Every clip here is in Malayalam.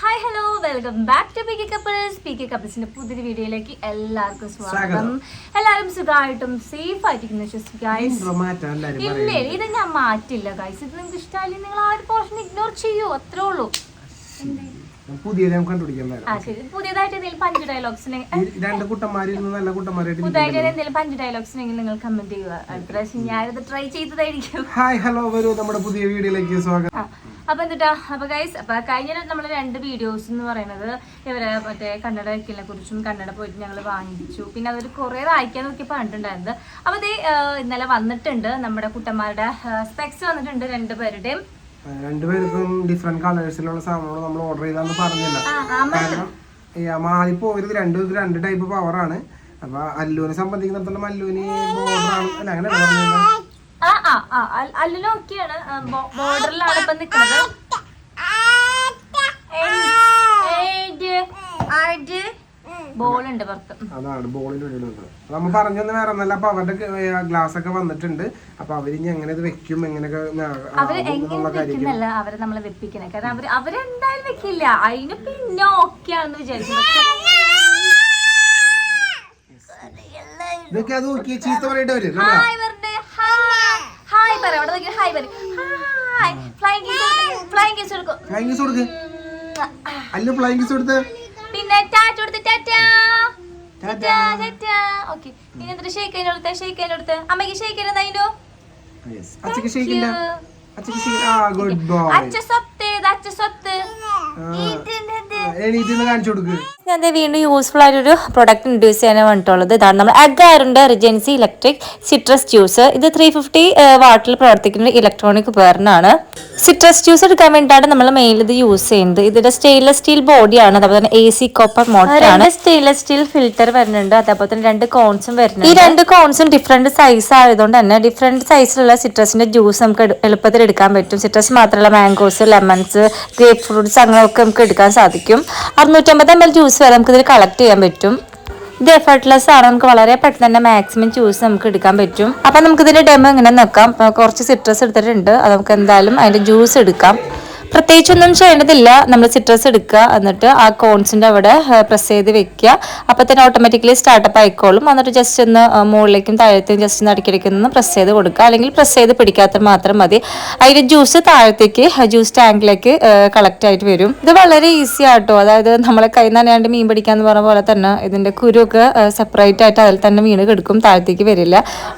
Hi hello welcome back to P K couples P K കപ്പിൾസിന്റെ പുതിയൊരു വീഡിയോയിലേക്ക് എല്ലാവർക്കും സ്വാഗതം. എല്ലാവരും സുഖമായിട്ടും സേഫ് ആയിട്ടിരിക്കുന്നു വിശ്വസിക്കും ഇല്ലേ. ഇത് ഞാൻ മാറ്റില്ല ഗൈസ് ഇത് നിങ്ങൾക്ക് ഇഷ്ടമായില്ലെങ്കിൽ നിങ്ങൾ ആ ഒരു പോർഷൻ ഇഗ്നോർ ചെയ്യൂ അത്രേ ഉള്ളൂ. പുതിയത് നമുക്ക് കണ്ടുപിടിക്കാൻ ശരി. പുതിയതായിട്ട് എന്തെങ്കിലും പഞ്ച് ഡയലോഗ്സിന് രണ്ട് കുട്ടന്മാരിൽ നിന്ന് നല്ല കുട്ടന്മാരായിട്ട് പുതിയതായിട്ട് എന്തെങ്കിലും പഞ്ച് ഡയലോഗ്സ് ഉണ്ടെങ്കിൽ നിങ്ങൾ കമന്റ് ചെയ്യുക. അടുത്ത പ്രാവശ്യം ഞാനിത് ട്രൈ ചെയ്തതായിരിക്കും. ഹായ് ഹലോ വരൂ. നമ്മുടെ പുതിയ വീഡിയോയിലേക്ക് സ്വാഗതം. അപ്പൊ എന്നിട്ടാ അപ്പൊ ഗൈസ് അപ്പൊ കഴിഞ്ഞ നമ്മൾ രണ്ട് വീഡിയോസ് എന്ന് പറയുന്നത് ഇവരെ മറ്റേ കന്നഡ വെക്കലിനെ കുറിച്ചും കന്നഡ പോയിട്ട് ഞങ്ങൾ വാങ്ങിച്ചു. പിന്നെ അതൊരു കുറെ വായിക്കാൻ നോക്കിയപ്പോൾ കണ്ടിട്ടുണ്ടായിരുന്നത്. അപ്പൊ ഇത് ഇന്നലെ വന്നിട്ടുണ്ട് നമ്മുടെ കുട്ടന്മാരുടെ സ്പെക്സ് വന്നിട്ടുണ്ട് രണ്ടുപേരുടെയും. രണ്ടുപേർക്കും ഡിഫറെന്റ് കളേഴ്സിലുള്ള സാധനങ്ങൾ നമ്മൾ ഓർഡർ ചെയ്താന്ന് പറഞ്ഞില്ല. കാരണം ഈ മാറി പോയത് രണ്ടുപേർക്ക് രണ്ട് ടൈപ്പ് പവറാണ് അപ്പൊ അല്ലൂനെ സംബന്ധിക്കുന്നിടത്തോളം അല്ലുവിന് ബോർഡറാണ് അല്ല അങ്ങനെ പറഞ്ഞില്ല ആ ആ ആ അല്ലല്ലോ ഓക്കെയാണ് ബോർഡറിലാണ് ഇപ്പൊ നിക്കുന്നത് ബോൾ ഉണ്ട് പുറത്ത്. അതാണ് ബോളിന്റെ ഉള്ളിലുണ്ട് നമ്മ പറഞ്ഞൊന്ന് വേറെ ഒന്നല്ല അപ്പൊ അവരുടെ ഗ്ലാസ് ഒക്കെ വന്നിട്ടുണ്ട്. അപ്പൊ അവരിനി എങ്ങനെ ഇത് വെക്കും? എങ്ങനെയൊക്കെ അവർ നമ്മളെ വെപ്പിക്കണേ. കാരണം അവർ അവരെന്തായാലും വെക്കില്ല. അതിന് പിന്നെ ഓക്കെ ആണെന്ന് വിചാരിക്കും. പക്ഷെ ഇതൊക്കെ അത് നോക്കി ചീത്ത പറയേണ്ടി വരും ഹായ് ഹായ് ഹായ് പറ. അവിടെ ഹായ് പറ ഹായ് ഫ്ലൈങ് ഫ്ലൈങ് കിസ് കൊടുക്കും. ഫ്ലൈങ് കിസ് കൊടുക്ക്. അല്ല ഫ്ലൈങ് കിസ് കൊടുത്ത്. പിന്നെ ടാറ്റ കൊടുത്ത് ടാറ്റ ഓക്കെ. ഇനി അതിന്റെ അടുത്ത് ഷേക്ക് അതിന്റെ അടുത്ത് അമ്മയ്ക്ക് ഷേക്ക് അതിന്റെ Yes. അച്ഛക്ക് ഷെയ്ക്കില്ല അച്ഛക്ക് ഷെയ്ക്ക് ആ ഗുഡ് ബോയ് അച്ഛ സ്വത്ത് അച്ഛ സ്വത്ത്. കാണിച്ചു കൊടുക്ക്. ഞാൻ വീണ്ടും യൂസ്ഫുൾ ആയിട്ടൊരു പ്രൊഡക്റ്റ് ഇൻട്രൊഡ്യൂസ് ചെയ്യാനാണ് വന്നിട്ടുള്ളത് ഇതാണ് നമ്മൾ അഗാറിന്റെ റിജൻസി ഇലക്ട്രിക് സിട്രസ് ജ്യൂസ് ഇത് ത്രീ ഫിഫ്റ്റി വാട്ടിൽ പ്രവർത്തിക്കുന്ന ഇലക്ട്രോണിക് ഉപകരണമാണ്. സിട്രസ് ജ്യൂസ് എടുക്കാൻ വേണ്ടിയിട്ടാണ് നമ്മൾ മെയിൻ ഇത് യൂസ് ചെയ്യുന്നത്. ഇതിന്റെ സ്റ്റെയിൻലെസ് സ്റ്റീൽ ബോഡിയാണ് അതുപോലെ തന്നെ എ സി കോപ്പർ മോട്ടറാണ് സ്റ്റെയിൻലെസ് സ്റ്റീൽ ഫിൽറ്റർ വരുന്നുണ്ട്. അതേപോലെ തന്നെ രണ്ട് കോൺസും വരുന്നുണ്ട്. ഈ രണ്ട് കോൺസും ഡിഫറെന്റ് സൈസ് ആയതുകൊണ്ട് തന്നെ ഡിഫറെന്റ് സൈസിലുള്ള സിട്രസിന്റെ ജ്യൂസ് നമുക്ക് എളുപ്പത്തിൽ എടുക്കാൻ പറ്റും. സിട്രസ് മാത്രമല്ല മാംഗോസ് ലെമൺസ് ഗ്രേപ്പ് ഫ്രൂട്ട്സ് അങ്ങനെയൊക്കെ നമുക്ക് എടുക്കാൻ സാധിക്കും. അറുന്നൂറ്റമ്പത് എം എൽ ജ്യൂസ് വരെ നമുക്കിതിൽ കളക്ട് ചെയ്യാൻ പറ്റും. ഇത് എഫർട്ട്ലെസ് ആണ്. നമുക്ക് വളരെ പെട്ടെന്ന് തന്നെ മാക്സിമം ജ്യൂസ് നമുക്ക് എടുക്കാൻ പറ്റും. അപ്പം നമുക്കിതിന്റെ ഡെമോ ഇങ്ങനെ നോക്കാം കുറച്ച് സിട്രസ് എടുത്തിട്ടുണ്ട്. അത് നമുക്ക് എന്തായാലും അതിന്റെ ജ്യൂസ് എടുക്കാം. പ്രത്യേകിച്ചൊന്നും ചെയ്യേണ്ടതില്ല. നമ്മൾ സിട്രസ് എടുക്കുക. എന്നിട്ട് ആ കോൺസിന്റെ അവിടെ പ്രസ് ചെയ്ത് വെക്കുക. അപ്പൊ തന്നെ ഓട്ടോമാറ്റിക്കലി സ്റ്റാർട്ടപ്പ് ആയിക്കോളും. എന്നിട്ട് ജസ്റ്റ് ഒന്ന് മുകളിലേക്കും താഴത്തേക്കും ജസ്റ്റ് ഒന്ന് ഇടയ്ക്കിടയ്ക്ക് ഒന്ന് പ്രസ് ചെയ്ത് കൊടുക്കുക. അല്ലെങ്കിൽ പ്രസ് ചെയ്ത് പിടിക്കാത്ത മാത്രം മതി. അതിന്റെ ജ്യൂസ് താഴത്തേക്ക് ജ്യൂസ് ടാങ്കിലേക്ക് കളക്ട് ആയിട്ട് വരും. ഇത് വളരെ ഈസി ആട്ടോ. അതായത് നമ്മളെ കൈ നനയാണ്ട് മീൻ പിടിക്കാന്ന് പറഞ്ഞ പോലെ തന്നെ ഇതിന്റെ കുരുവൊക്കെ സെപ്പറേറ്റ് ആയിട്ട് അതിൽ തന്നെ വീണ് കിടക്കും. താഴത്തേക്ക് വരില്ല.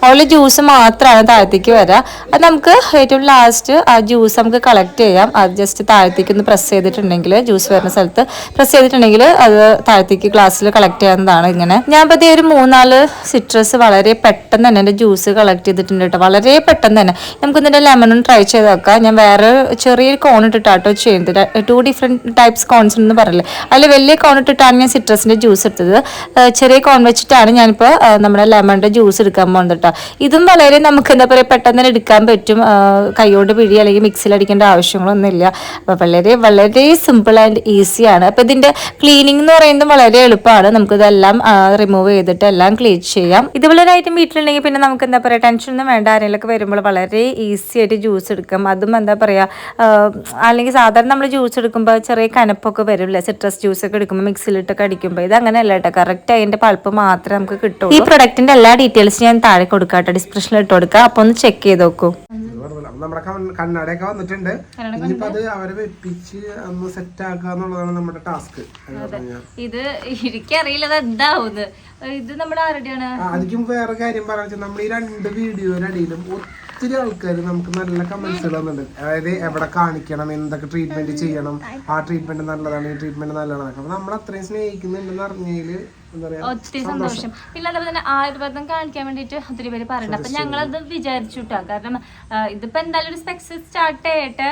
ഓൺലി ജ്യൂസ് മാത്രമാണ് താഴത്തേക്ക് വരിക അത് നമുക്ക് ഏറ്റവും ലാസ്റ്റ് ആ ജ്യൂസ് നമുക്ക് കളക്ട് ചെയ്യാം. അത് ജസ്റ്റ് താഴത്തേക്ക് ഒന്ന് പ്രസ് ചെയ്തിട്ടുണ്ടെങ്കിൽ ജ്യൂസ് വരുന്ന സ്ഥലത്ത് പ്രസ് ചെയ്തിട്ടുണ്ടെങ്കിൽ അത് താഴത്തേക്ക് ഗ്ലാസ്സിൽ കളക്ട് ചെയ്യാവുന്നതാണ് ഇങ്ങനെ. ഞാൻ പതിയെ ഒരു മൂന്നാൽ സിട്രസ് വളരെ പെട്ടെന്ന് തന്നെ എന്റെ ജ്യൂസ് കളക്ട് ചെയ്തിട്ടുണ്ട് കേട്ടോ. വളരെ പെട്ടെന്ന് തന്നെ. നമുക്ക് ഇതിന്റെ ലെമണും ട്രൈ ചെയ്ത് നോക്കാം. ഞാൻ വേറെ ചെറിയൊരു കോൺ ഇട്ടിട്ടാട്ടോ ചെയ്യുന്നത്. ടു ഡിഫറെന്റ് ടൈപ്സ് കോൺസ് എന്ന് പറയില്ലേ. അതിൽ വലിയ കോൺ ഇട്ടിട്ടാണ് ഞാൻ സിട്രസിന്റെ ജ്യൂസ് എടുത്തത്. ചെറിയ കോൺ വെച്ചിട്ടാണ് ഞാനിപ്പോൾ നമ്മുടെ ലെമണിന്റെ ജ്യൂസ് എടുക്കാൻ പോകുന്നത് കേട്ടോ. ഇതും വളരെ നമുക്ക് എന്താ പറയുക പെട്ടെന്ന് തന്നെ എടുക്കാൻ പറ്റും. കൈയോട് പിഴി അല്ലെങ്കിൽ മിക്സിയിൽ അടിക്കേണ്ട ആവശ്യങ്ങളൊന്നുമില്ല. അപ്പോൾ വളരെ വളരെ സിമ്പിൾ ആൻഡ് ഈസിയാണ് അപ്പോൾ ഇതിന്റെ ക്ലീനിങ് എന്ന് പറയുന്നത് വളരെ എളുപ്പമാണ്. നമുക്കിതെല്ലാം റിമൂവ് ചെയ്തിട്ട് എല്ലാം ക്ലീൻ ചെയ്യാം. ഇതുപോലെ ഒരു ഐറ്റം വീട്ടിലുണ്ടെങ്കിൽ പിന്നെ നമുക്ക് എന്താ പറയുക ടെൻഷൻ ഒന്നും വേണ്ട. ആരെങ്കിലൊക്കെ വരുമ്പോൾ വളരെ ഈസി ആയിട്ട് ജ്യൂസ് എടുക്കാം. അതും എന്താ പറയുക അല്ലെങ്കിൽ സാധാരണ നമ്മൾ ജ്യൂസ് എടുക്കുമ്പോൾ ചെറിയ കനപ്പൊക്കെ വരില്ലേ? സിട്രസ് ജ്യൂസ് ഒക്കെ എടുക്കുമ്പോൾ മിക്സിയിലിട്ടൊക്കെ അടിക്കുമ്പോൾ. ഇത് അങ്ങനെയല്ല കേട്ടോ. കറക്റ്റ് അതിന്റെ പൾപ്പ് മാത്രമേ നമുക്ക് കിട്ടുള്ളൂ. ഈ പ്രൊഡക്റ്റിന്റെ എല്ലാ ഡീറ്റെയിൽസും ഞാൻ താഴെ കൊടുക്കാം കേട്ടോ. ഡിസ്ക്രിപ്ഷനിൽ ഇട്ട് അപ്പോൾ ഒന്ന് ചെക്ക് ചെയ്ത് നോക്കൂ. അപ്പൊ നമ്മുടെ കണ്ണടയൊക്കെ വന്നിട്ടുണ്ട്. ഇനിയിപ്പോ അത് അവരെ വെപ്പിച്ച് അന്ന് സെറ്റ് ആക്കുക എന്നുള്ളതാണ് നമ്മുടെ ടാസ്ക് ഇത് എനിക്കറിയില്ല അത് എന്താവുന്നത് ഇത് നമ്മുടെ ആരുടെയാണ്? അതിക്കും വേറെ കാര്യം പറയാ നമ്മൾ ഈ രണ്ട് വീഡിയോയുടെ ഇടയിലും ഒത്തിരി ആൾക്കാർ നമുക്ക് നല്ല കമന്റ്സുകൾ തന്നിട്ടുണ്ട് അതായത് എവിടെ കാണിക്കണം എന്തൊക്കെ ട്രീറ്റ്മെന്റ് ചെയ്യണം ആ ട്രീറ്റ്മെന്റ് നല്ലതാണ് ഈ ട്രീറ്റ്മെന്റ് നല്ലതാണ്. അപ്പൊ നമ്മൾ അത്രയും സ്നേഹിക്കുന്നുണ്ടെന്ന് പറയാ ഒത്തിരി സന്തോഷം. പിന്നെ അതേപോലെ തന്നെ ആയുർവേദം കാണിക്കാൻ വേണ്ടിയിട്ട് ഒത്തിരി പേര് പറയുന്നുണ്ട്. അപ്പൊ ഞങ്ങളത് വിചാരിച്ചു കേട്ടോ കാരണം ഇതിപ്പോ എന്തായാലും ഒരു സ്പെക്സ് സ്റ്റാർട്ട് ചെയ്യട്ടെ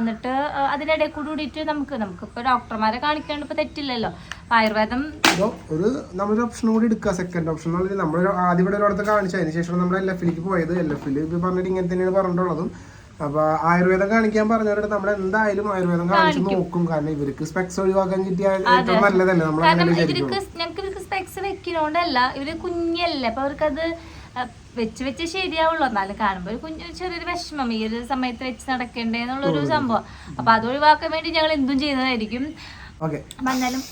എന്നിട്ട് അതിനിടെ അതിനിടയിൽ കൂടി കൂടിയിട്ട് നമുക്ക് നമുക്കിപ്പോ ഡോക്ടർമാരെ കാണിക്കാണ്ട് ഇപ്പൊ തെറ്റില്ലല്ലോ. ആയുർവേദം ഒരു നമ്മളൊരു ഓപ്ഷൻ കൂടി എടുക്കുക സെക്കൻഡ് ഓപ്ഷൻ നമ്മൾ ആദ്യം ഇവിടെ ഒരിടത്ത് കാണിച്ചു അതിന് ശേഷം നമ്മൾ എൽ എഫിലേക്ക് പോയത്. എൽ എഫിൽ പറഞ്ഞിട്ട് ഇങ്ങനെ തന്നെയാണ് പറഞ്ഞിട്ടുള്ളതും. അപ്പൊ ആയുർവേദം കാണിക്കാൻ പറഞ്ഞവരുടെ നമ്മൾ എന്തായാലും ആയുർവേദം കാണിച്ചു നോക്കും. കാരണം ഇവർക്ക് സ്പെക്സ് ഒഴിവാക്കാൻ കിട്ടിയ ഏറ്റവും നല്ലതല്ലേ നമ്മൾ ഇവർക്ക് ഞങ്ങൾക്ക് ഇവർക്ക് സ്പെക്സ് വെക്കുന്നോണ്ടല്ല ഇവർ കുഞ്ഞല്ലേ. അപ്പൊ അവർക്കത് വെച്ച് വെച്ച് ശരിയാവുള്ളൂ. എന്നാലും കാണുമ്പോൾ ഒരു കുഞ്ഞു ചെറിയൊരു വിഷമം. ഈ ഒരു സമയത്ത് വെച്ച് നടക്കണ്ടേ എന്നുള്ളൊരു സംഭവം. അപ്പൊ അത് ഒഴിവാക്കാൻ വേണ്ടി ഞങ്ങൾ എന്തും ചെയ്യുന്നതായിരിക്കും ഓക്കെ. എന്നാലും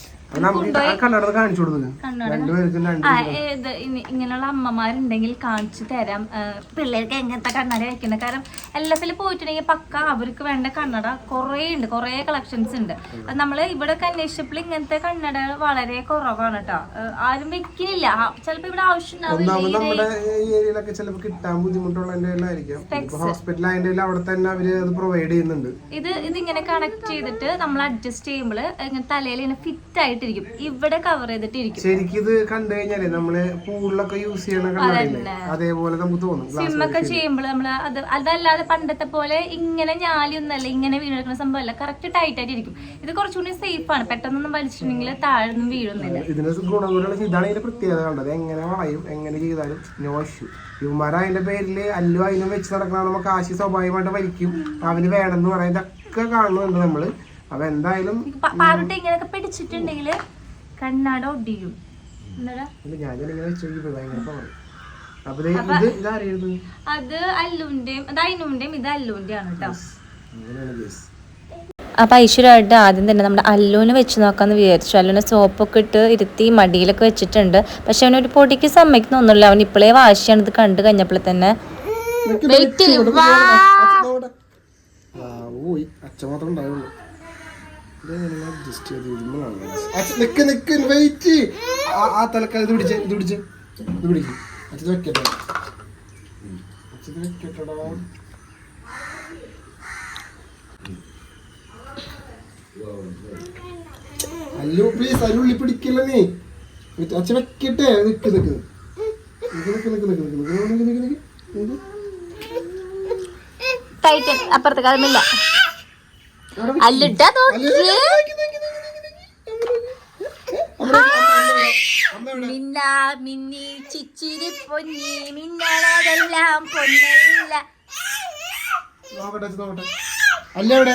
ഇങ്ങനെയുള്ള അമ്മമാരുണ്ടെങ്കിൽ കാണിച്ചു തരാം. പിള്ളേർക്ക് എങ്ങനത്തെ കണ്ണട വെക്കുന്നത് കാരണം എൽ എഫിൽ പോയിട്ടുണ്ടെങ്കിൽ പക്ക അവർക്ക് വേണ്ട കണ്ണട കുറെ ഉണ്ട് കുറെ കളക്ഷൻസ് ഉണ്ട്. അത് നമ്മൾ ഇവിടെ അന്വേഷിച്ചപ്പോൾ ഇങ്ങനത്തെ കണ്ണട വളരെ കുറവാണ് കേട്ടോ ആരും വെക്കുന്നില്ല ചിലപ്പോ ഇവിടെ ആവശ്യം ഇത് ഇത് ഇങ്ങനെ കണക്ട് ചെയ്തിട്ട് നമ്മൾ അഡ്ജസ്റ്റ് ചെയ്യുമ്പോൾ തലയിൽ ഇങ്ങനെ ഫിറ്റ് ആയിട്ട് ആയിട്ടിരിക്കും. ഇവിടെ കവർ ചെയ്തിട്ടിരിക്കും. ശരിക്കും ഇത് കണ്ടു കഴിഞ്ഞാലേ നമ്മൾ പൂളിലൊക്കെ യൂസ് ചെയ്യണ അതേപോലെ നമുക്ക് തോന്നും. സ്വിമ്മൊക്കെ ചെയ്യുമ്പോൾ നമ്മൾ അത് അതല്ലാതെ പണ്ടത്തെ പോലെ ഇങ്ങനെ ഞാലിയൊന്നല്ല ഇങ്ങനെ വീണെടുക്കുന്ന സംഭവമല്ല കറക്റ്റ് ടൈറ്റ് ആയിട്ടിരിക്കും. ഇത് കുറച്ചുകൂടി സേഫ് ആണ്. പെട്ടെന്നൊന്നും വലിച്ചിട്ടുണ്ടെങ്കിൽ താഴ്ന്നും വീഴുന്നില്ല ഇതിന് ഗുണങ്ങളുള്ള ഇതാണ് ഇതിന്റെ പ്രത്യേകത കണ്ടത്. എങ്ങനെ വളയും എങ്ങനെ ചെയ്താലും നോ ഇഷ്യൂ ഇവന്മാർ അതിന്റെ പേരിൽ അല്ലു അതിനും വെച്ച് നടക്കണ നമുക്ക് ആശി സ്വാഭാവികമായിട്ട് വലിക്കും. അവന് വേണമെന്ന് പറയുന്നതൊക്കെ കാണുന്നുണ്ട് നമ്മൾ. അപ്പൊ എന്തായാലും പാറുട്ടി ഇങ്ങനെയൊക്കെ പിടിച്ചിട്ടുണ്ടെങ്കിൽ കണ്ണാട ഒടിയും. ഇങ്ങനെ വെച്ച് ഭയങ്കര അത് അല്ലുവിന്റെയും അത് അയിനുവിന്റെയും ഇത് അല്ലുവിന്റെ ആണ് കേട്ടോ അപ്പോൾ ഐശ്വര്യമായിട്ട് ആദ്യം തന്നെ നമ്മുടെ അല്ലുവിനെ വെച്ച് നോക്കാമെന്ന് വിചാരിച്ചു. അല്ലുവിനെ സോപ്പൊക്കെ ഇട്ട് ഇരുത്തി മടിയിലൊക്കെ വെച്ചിട്ടുണ്ട്. പക്ഷെ അവനൊരു പൊടിക്ക് സമ്മതിക്കുന്നൊന്നുമില്ല അവൻ ഇപ്പളേ വാശിയാണ് ഇത് കണ്ടു കഴിഞ്ഞപ്പോൾ തന്നെ. അച്ഛൻ മാത്രം ഉണ്ടാവുള്ളൂ. അഡ്ജസ്റ്റ് ചെയ്ത് അച്ഛൻ നിക്ക് നിക്ക് വെയിറ്റ് ആ തലക്കാൽ ഇത് പിടിച്ച് ഇത് പിടിച്ച്. ഇത് പിടിക്ക്. വെക്കട്ടെ. അച്ഛൻ വെക്കട്ടെടാ. അല്ലു പ്ലീസ് അല്ലുള്ളി പിടിക്കില്ല നീ? അച്ഛൻ വെക്കട്ടെ. നിക്ക് നിക്ക്. നിക്ക് നിക്ക് നിക്ക് നിക്ക് നിക്ക്. നിക്ക് നിക്ക് നിക്ക് അപ്പുറത്തെ കാലമില്ല അല്ലിട്ടാ മിന്ന മിന്നി ചിച്ചിരി പൊന്നി മിന്നളതെല്ലാം പൊന്നല്ല നോക്കട്ടെ നോക്കട്ടെ. അല്ല അവിടെ.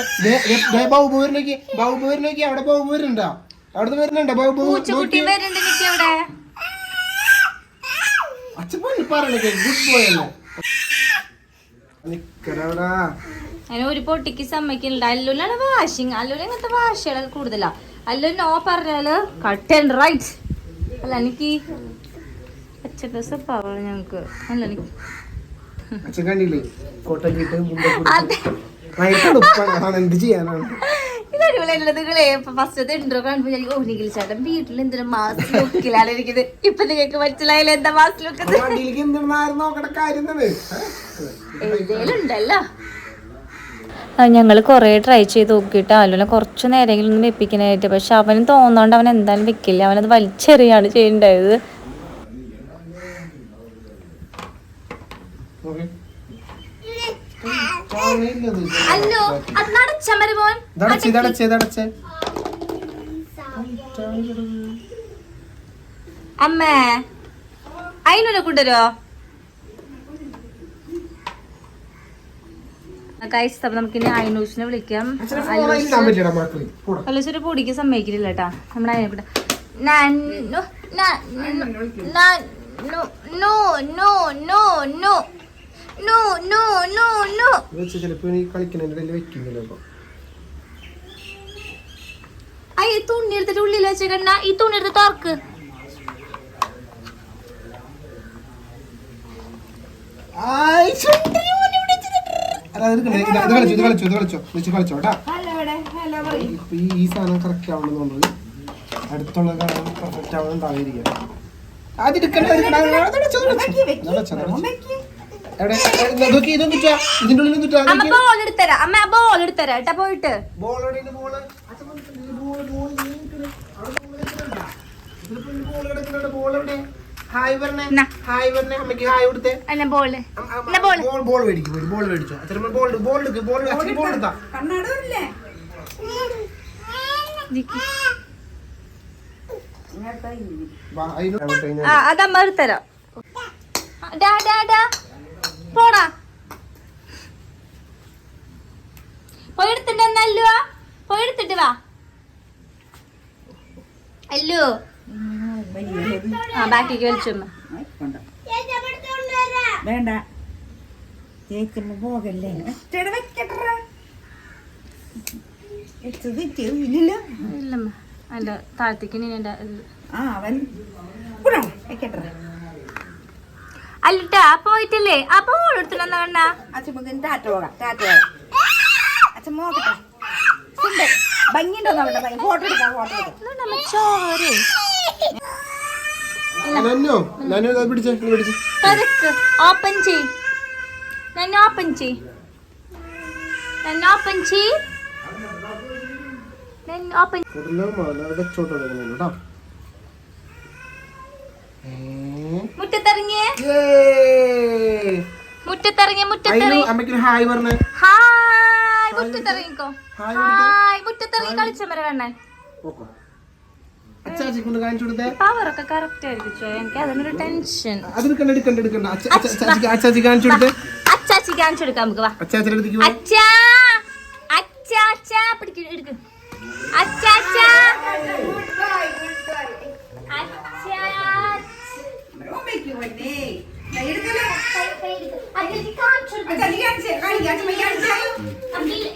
ബാബുപൂരിലേക്ക് ബാബുപൂരിലേക്ക് അവിടെ ബാബുപൂരുണ്ടോ അവിടുന്ന് വരുന്നുണ്ടോ ബാബു പൂച്ചക്കുട്ടി വരുന്നുണ്ട് നിക്ക് അവിടെ. അച്ഛൻ പറയണേ ഗുഡ് ബോയ് അല്ലേ? അങ്ങനെ ഒരു പൊട്ടിക്ക് സമ്മതിക്കുന്നുണ്ട് അല്ലുലാണ് വാഷിങ് അല്ലുവിന് ഇങ്ങനത്തെ വാശികളൊക്കെ കൂടുതലാ. അല്ലു നോ പറഞ്ഞാൽ കട്ട് ആൻഡ് റൈറ്റ് അല്ല എനിക്ക് അച്ഛന്റെ സ്വഭാവമാണ് ഞങ്ങക്ക്. അല്ല എനിക്ക് അച്ഛൻ കണ്ടില്ലേ? കോട്ടൊക്കെ കിട്ടും അതെ. മുണ്ടൊക്കെ എന്ത് ചെയ്യാനാണ്? ഇതടിപൊളിയായിട്ടുള്ളത് നിങ്ങളെ ഫസ്റ്റത്തെ ഇൻട്രോ കാണുമ്പോൾ ഞാൻ ഓ നിഖിൽ ചേട്ടൻ വീട്ടിൽ എന്തൊരു മാസ് ലുക്കിലാണ് ഇരിക്കുന്നത്? ഇപ്പൊ നിങ്ങൾക്ക് മനസ്സിലായില്ല എന്താ മാസ് ലുക്ക് എഴുതലുണ്ടല്ലോ ഞങ്ങൾ കുറേ ട്രൈ ചെയ്ത് നോക്കിയിട്ട് ആലുവിനെ കുറച്ച് നേരെങ്കിലും ഒന്ന് വെപ്പിക്കാനായിട്ട് പക്ഷെ അവന് തോന്നാണ്ട് അവൻ എന്തായാലും വെക്കില്ല അവനത് വലിച്ചെറിയാണ് ചെയ്യേണ്ടത് നോക്ക്. അല്ലോ അത് നടച്ച മരുമോൻ ഇതടച്ചേ ഇതടച്ചേ ഇതടച്ചേ അമ്മേ അതിനൊരു കൊണ്ടുവരോ കൈസ് അപ്പം നമുക്കിനി അയനൂഷിനെ വിളിക്കാം അല്ലൂസ് ഒരു പൊടിക്ക് സമ്മതിക്കില്ല കേട്ടാ നമ്മുടെ അയനെ കൂടെ no no no no no no no no no ഈ ഈ സാധനം കറക്റ്റ് ആവണമെന്നുള്ളത് അടുത്തുള്ള കാരണം പെർഫെക്റ്റ് ആവണം ഉണ്ടാവില്ല പോയിട്ട്. അമ്മയ്ക്ക് ball ball ball ball ball എടുക്ക് ബോൾ ബോൾ അതമ്മ എടുത്തരാം. ഡാ ഡാ ഡാ. പോടാ. പോയെടുത്തിട്ട് എന്നാ അല്ലു? പോയെടുത്തിട്ട് വാ. അല്ലു. ആ ബാക്കിക്ക് വലിച്ചുമ്മ വേണ്ട. ചേച്ചമ്മ പോകല്ലേ? ഇല്ലമ്മ. അല്ല താഴത്തേക്ക് നീ ആ അവൻ. വെക്കട്ടെ. അല്ലട്ടാ പോയിട്ടില്ലേ? അപ്പൊ ഓളെടുത്തില്ല കണ്ണ അച്ഛൻ ടാറ്റ പോകാം ടാറ്റ പോകാം. അച്ഛൻ നോക്കട്ടെ ഉണ്ട്. ഭംഗിയുണ്ടോ നോക്കട്ടെ ഭംഗി. ഫോട്ടോ എടുക്കാം ഫോട്ടോ എടുക്കാം. ചോറ് നന്നോ നന്നു ഇതാ പിടിച്ചേ പിടിച്ചേ. തുറക്ക് ഓപ്പൺ ചെയ് നന്നെ ഓപ്പൺ ചെയ് നന്നെ ഓപ്പൺ ചെയ് ഓപ്പൺ കേട്ടോ. മുറ്റത്തിറങ്ങിയേ. മുറ്റത്തിറങ്ങിയ മുറ്റത്തിറങ്ങി. അമ്മയ്ക്കൊരു ഹായ് പറഞ്ഞു. ഹായ് മുറ്റത്തിറങ്ങിക്കോ. ഹായ് ഹായ് മുറ്റത്തിറങ്ങി കളിച്ച മര കണ്ണൻ. ഓക്കോ അച്ചാച്ചി കൊണ്ട് കാണിച്ചു കൊടുത്തേ? പവറൊക്കെ കറക്റ്റ് ആയിരിക്കും എനിക്ക് അതിനൊരു ടെൻഷൻ അച്ചാച്ചി കാണിച്ചു കൊടുക്കാം നമുക്ക് വാ. അച്ഛാ അച്ഛാ അച്ഛാ പിടിക്ക് എടുക്ക്. അച്ഛാ അച്ഛാ. അച്ഛാ. അച്ഛാ കാണിച്ചു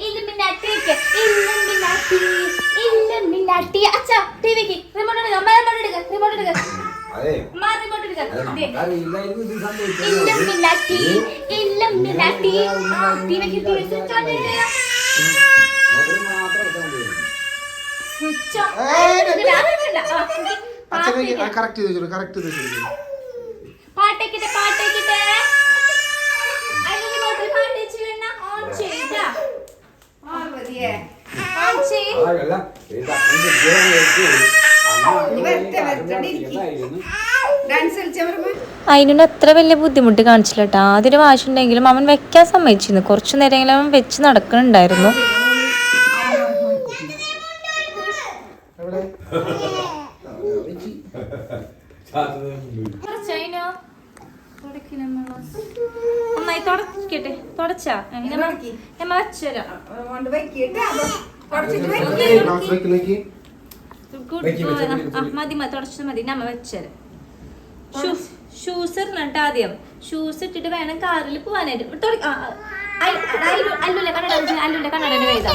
ഇല്ലുമിനാട്ടിക്ക് ഇല്ലുമിനാട്ടി ഇല്ലുമിനാട്ടി അച്ഛാ ടിവിക്ക് റിമോട്ട് എടുക്ക അമ്മ റിമോട്ട് എടുക്ക റിമോട്ട് എടുക്ക. അതെ. അമ്മ റിമോട്ട് എടുക്ക. അത് ദേ. നമുക്കറിയില്ലായിരുന്നു ഇത് സംഭവിച്ചത്. ഇല്ലുമിനാട്ടി ഇല്ലുമിനാട്ടി ആ ടിവിക്ക് ടിവി സ്വിച്ച് ഓൺ ചെയ്യ. മധുരം മാത്രം എടുത്താൽ മതി. സ്വിച്ച് ഏയ്, പാട്ടേക്കിട്ടെ അച്ഛനെ കറക്റ്റ് ചെയ്തു കറക്റ്റ് ചെയ്ത് പാട്ടേക്കിട്ടെ അതിന് റിമോട്ടിൽ പാട്ട് വെച്ച് വേണ്ട ഓൺ ചെയ്ത ഓൺ ചെയ് അത്ര വലിയ ബുദ്ധിമുട്ട് കാണിച്ചില്ല കേട്ടോ. ആദ്യം വാശുണ്ടെങ്കിലും അവൻ വെക്കാൻ സമ്മതിച്ചിരുന്നു. കുറച്ചു നേരമെങ്കിലും അവൻ വെച്ച് നടക്കുന്നുണ്ടായിരുന്നു എവിടെ? നന്നായി തുടക്കട്ടെ. തുടച്ചാ. ഞാൻ വച്ചുതരാം. മതി മതി തുടച്ചത് മതി. നമ്മ വെച്ചത് ഷൂസ് ഇടണട്ട് ആദ്യം. ഷൂസ് ഇട്ടിട്ട് വേണം കാറിൽ പോവാനായിട്ട്. അല്ലുല്ലേ കണ്ണട വെച്ച് അല്ലുല്ലേ കണ്ണടന്റെ കൈതാ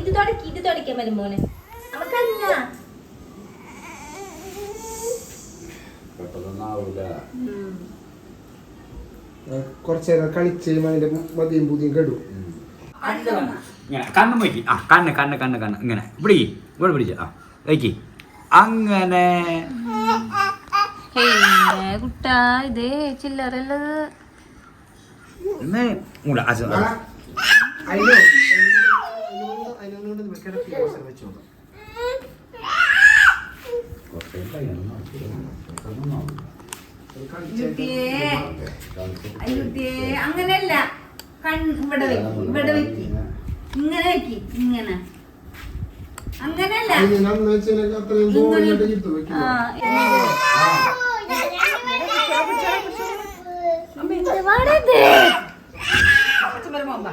ഇത് തുടക്കി ഇത് തുടക്കാൻ വരും മോനെ. നമുക്കല്ല പെട്ടെന്നൊന്നും ആവൂല. കുറച്ച് നേരം കളിച്ച് അതിന്റെ മതിയും പുതിയും കെടും. ഇങ്ങനെ കണ്ണ് നോക്കി ആ കണ്ണ് കണ്ണ് കണ്ണ് കണ്ണ് ഇങ്ങനെ ഇവിടെ ഇരി. ഇവിടെ പിടിച്ച ആ വയ്ക്കി അങ്ങനെ കുട്ടാ ഇതേ ചില്ലറല്ലത് കുറച്ച് കഴിയണം. അങ്ങനെയല്ല. ഇവിടെ വെക്കി. ഇവിടെ വെക്കി. ഇങ്ങനെ വെക്കി. ഇങ്ങനെ. അങ്ങനല്ല അത്രയും ബോളിയായിട്ട് കിട്ടും വെക്കുമ്പോ അച്ഛൻ വരുമ്പോ വാ.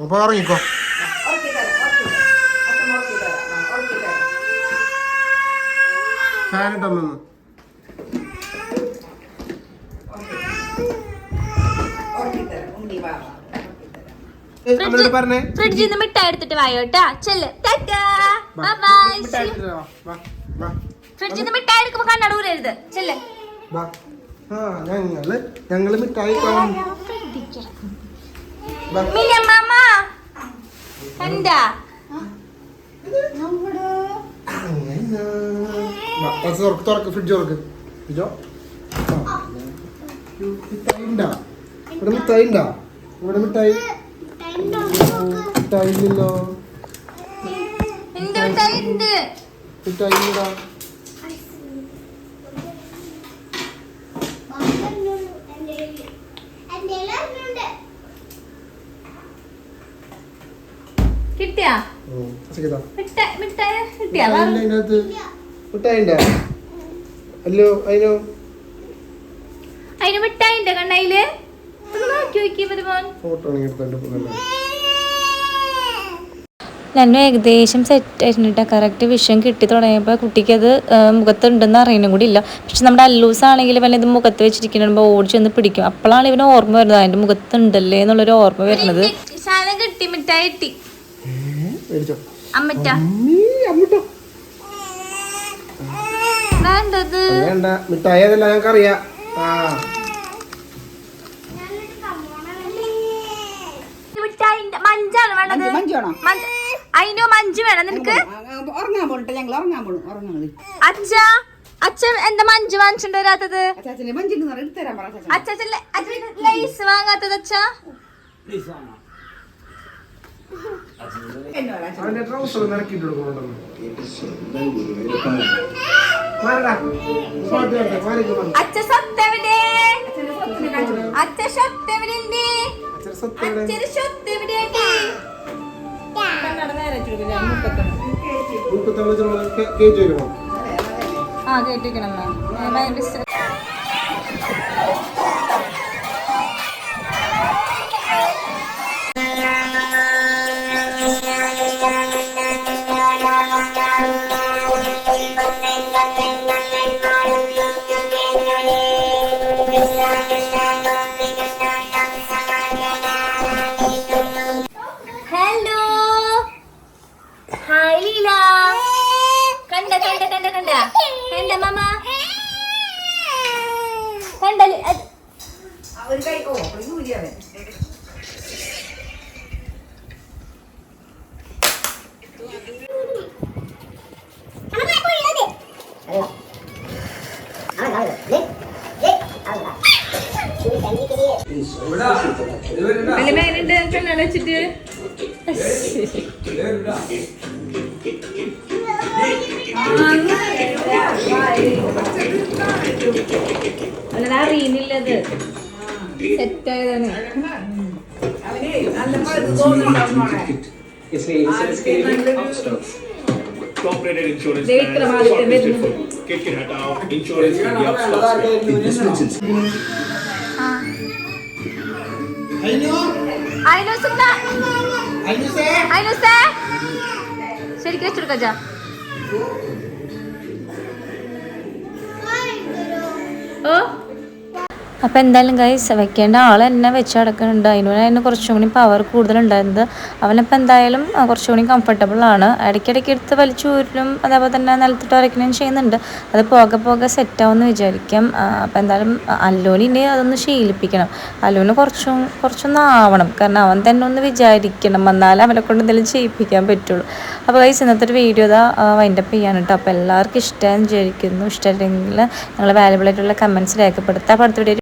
അപ്പൊ ഇറങ്ങിക്കോ ഉറക്കി തരാം, ഉറക്കി തരാം. അച്ഛൻ ഉറക്കി തരാം. ആ, ഉറക്കി തരാം. ഫാൻ ഇട്ടൊന്നു ഉറക്കി തരാം. ഉണ്ണി വാ, വാ. ഉറക്കി തരാം. നമ്മളോട് പറഞ്ഞേ ഫ്രിഡ്ജിൽ നിന്ന് മിഠായി എടുത്തിട്ട് വായോട്ടാ ചെല്ല്. ഫ്രിഡ്ജിൽ നിന്ന് മിഠായി എടുക്കുമ്പോ കണ്ണടൂരരുത് ചെല്ല്. വാ. ആ ഞങ്ങൾ ഞങ്ങൾ മിഠായി. മാമ കണ്ടാ? തുറക്ക് ഫ്രിഡ്ജ് തുറക്ക്. ഫ്രിഡ്ജോ. മിഠായി ഉണ്ടാ ഇവിടെ മിഠായി ഉണ്ടാ ഇവിടെ മിഠായി? മിഠായി ഇല്ലല്ലോ മിഠായി കിട്ടിയാ. മിഠായി കിട്ടിയാ? മിഠായി ഉണ്ടാ അല്ലോ അതിനോ അതിന് മിഠായി ഉണ്ട് കണ്ണയിൽ? നന്നു ഏകദേശം സെറ്റ് ആയിട്ടുണ്ട് കറക്റ്റ് വിഷം കിട്ടി തുടങ്ങിയപ്പോൾ കുട്ടിക്ക് അത് മുഖത്തുണ്ടെന്ന് അറിയണം കൂടി ഇല്ല. പക്ഷെ നമ്മുടെ അല്ലൂസ് ആണെങ്കിൽ വല്ല ഇത് മുഖത്ത് വെച്ചിരിക്കുമ്പോൾ ഓടി ചെന്ന് പിടിക്കും. അപ്പോഴാണ് ഇവന് ഓർമ്മ വരുന്നത്. അതിന്റെ മുഖത്തുണ്ടല്ലേ എന്നുള്ളൊരു ഓർമ്മ വരുന്നത്. സാധനം കിട്ടി മിഠായി കിട്ടി. വേണ്ടത്? വേണ്ട. മിഠായി അതല്ല ഞങ്ങൾക്ക് അറിയാം ആ മിഠായി മഞ്ചാണ് വേണ്ടത് അയിനോ മഞ്ച് വേണോ? മഞ്ച് അതിനോ മഞ്ച് വേണം നിനക്ക്? ഉറങ്ങാൻ പോണിട്ട് ഞങ്ങൾ ഉറങ്ങാൻ പോണു ഉറങ്ങാൻ അച്ഛ അച്ഛൻ എന്താ മഞ്ച് വാങ്ങിച്ചിട്ട് വരാത്തത്? അച്ഛൻ ലൈസ് വാങ്ങാത്തത് അച്ഛ? അച്ഛ മാറി. അച്ഛ സ്വത്തെവിടെ? അച്ഛ സ്വത്തെവിടെ? ആ കേട്ടിരിക്കണം ഹലോ കണ്ട മാമ കണ്ട ഞാൻ അറിയുന്നില്ലത് സെറ്റായതാണ് Incorporated Insurance Plan, shortlisted for KK Hatao, Insurance India Stocks Investments. ശരിക്കും വെച്ചെടുക്ക ഓ അപ്പോൾ എന്തായാലും ഗൈസ് വെക്കേണ്ട ആൾ എന്നെ വെച്ച് അടക്കുന്നുണ്ട് അതിന് അതിന് കുറച്ചും കൂടി പവർ കൂടുതലുണ്ടായിരുന്നത്. അവനിപ്പോൾ എന്തായാലും കുറച്ചും കൂടി കംഫർട്ടബിൾ ആണ്. ഇടയ്ക്കിടയ്ക്ക് എടുത്ത് വലിച്ചു ഊരിലും അതേപോലെ തന്നെ നിലത്തിട്ട് വരയ്ക്കുകയും ചെയ്യുന്നുണ്ട്. അത് പോകെ പോകെ സെറ്റാവുമെന്ന് വിചാരിക്കാം. അപ്പോൾ എന്തായാലും അല്ലോനിനെ അതൊന്ന് ശീലിപ്പിക്കണം. അല്ലോന് കുറച്ചും കുറച്ചൊന്ന് ആവണം. കാരണം അവൻ തന്നെ ഒന്ന് വിചാരിക്കണം. എന്നാലേ അവനെ കൊണ്ട് എന്തെങ്കിലും ചെയ്യിപ്പിക്കാൻ പറ്റുള്ളൂ. അപ്പോൾ ഗൈസ് ഇന്നത്തെ ഒരു വീഡിയോ ഇതാ വൈൻഡപ്പ് ചെയ്യാൻ കേട്ടോ അപ്പോൾ എല്ലാവർക്കും ഇഷ്ടമായെന്ന് വിചാരിക്കുന്നു. ഇഷ്ടമല്ലെങ്കിൽ നിങ്ങൾ വാല്യബിൾ ആയിട്ടുള്ള കമൻസ് രേഖപ്പെടുത്താം. അപ്പോൾ അടുത്ത വീഡിയോ